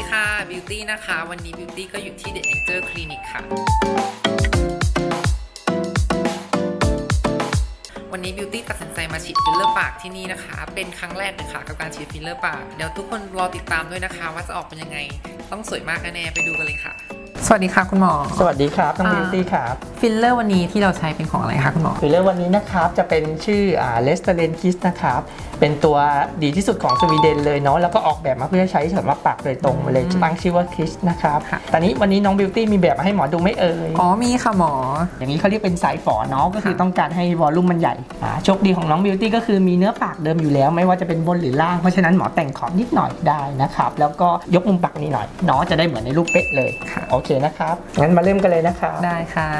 ดีค่ะบิวตี้นะคะ วันนี้บิวตี้ก็อยู่ที่ The Angel Clinic ค่ะ วันนี้บิวตี้ตัดสินใจมาฉีดฟิลเลอร์ปากที่นี่นะคะ เป็นครั้งแรกเลยค่ะกับการฉีดฟิลเลอร์ปาก เดี๋ยวทุกคนรอติดตามด้วยนะคะ ว่าจะออกเป็นยังไง ต้องสวยมากแน่ไปดูกันเลยค่ะ สวัสดีค่ะคุณหมอ สวัสดีครับน้องอ่าบิวตี้ครับ ฟิลเลอร์วันนี้ที่เราใช้เป็นของอะไรคะคุณหมอ ฟิลเลอร์วันนี้นะครับจะเป็นชื่ออ่าเลสเตเลนคิสนะครับ เป็นตัวดีที่สุดของสวีเดนเลยเนาะ แล้วก็ออกแบบมาเพื่อใช้สำหรับปากโดยตรงมาเลยอืมตั้งชื่อว่าคิสนะครับค่ะตอนนี้วันนี้น้องบิวตี้มีแบบมาให้หมอดูไหม่เอ่ย อ๋อมีค่ะหมอ อย่างนี้เขาเรียกเป็นสายฝอเนาะ ก็คือค่ะต้องการให้วอลลุ่มมันใหญ่อ่าโชคดีของน้องบิวตี้ก็คือมีเนื้อปากเดิมอยู่แล้ว ไม่ว่าจะเป็นบนหรือล่าง เพราะฉะนั้นหมอแต่งขอบนิดหน่อยได้นะครับ แล้วก็ยกมุมปากนิดหน่อยเนาะจะได้เหมือนในรูปเป๊ะเลยค่ะโอเคนะครับงั้นมาเริ่มกันเลยนะครับได้ค่ะ